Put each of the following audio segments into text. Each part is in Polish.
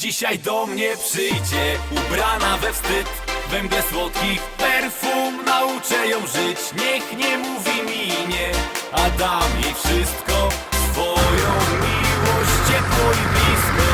Dzisiaj do mnie przyjdzie ubrana we wstyd. Węgle słodkich perfum Nauczę ją żyć, niech nie mówi mi nie A dam jej wszystko. Swoją miłość, ciepło i blisko.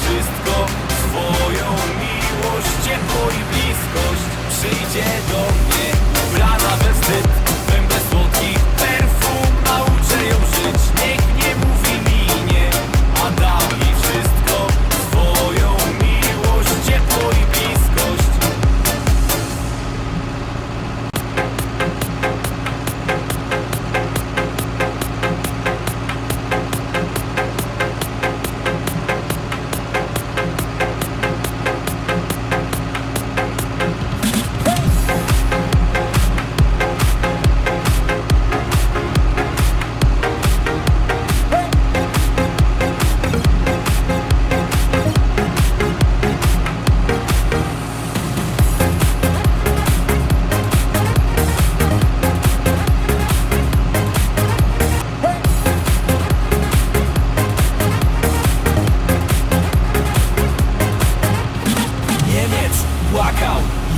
wszystko. Swoją miłość, ciepło i bliskość. Przyjdzie do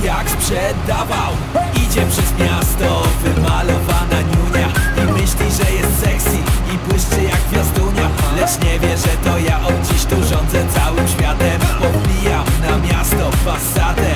jak sprzedawał. Idzie przez miasto wymalowana niunia I myśli, że jest sexy i błyszczy jak gwiazdunia Lecz nie wie, że to ja od dziś tu rządzę całym światem. Powbijam na miasto fasadę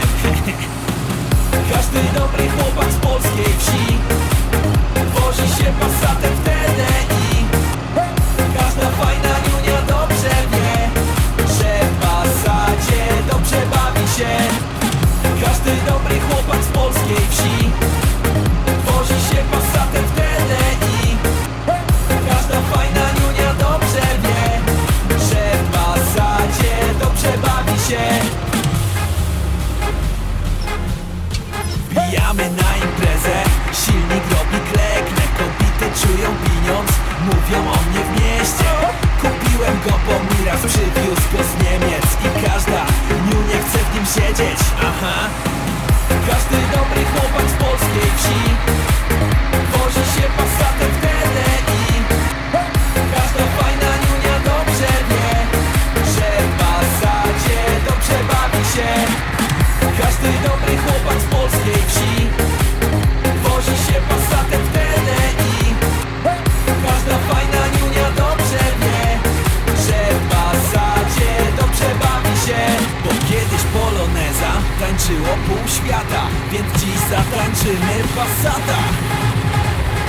huh? è passata.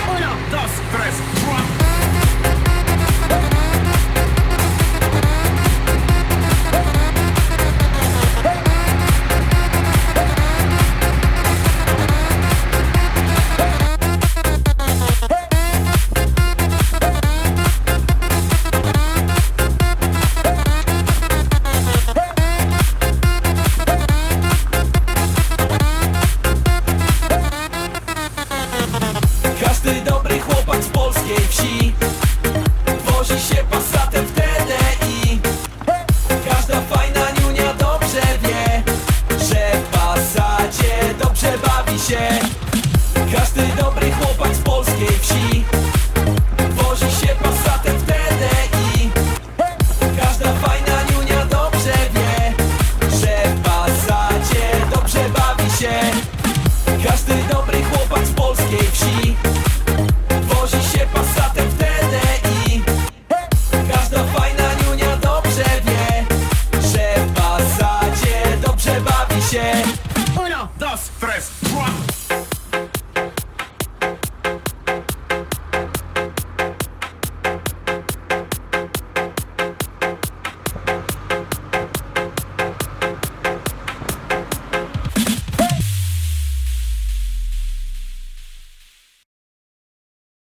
Uno, dos, tres, quattro.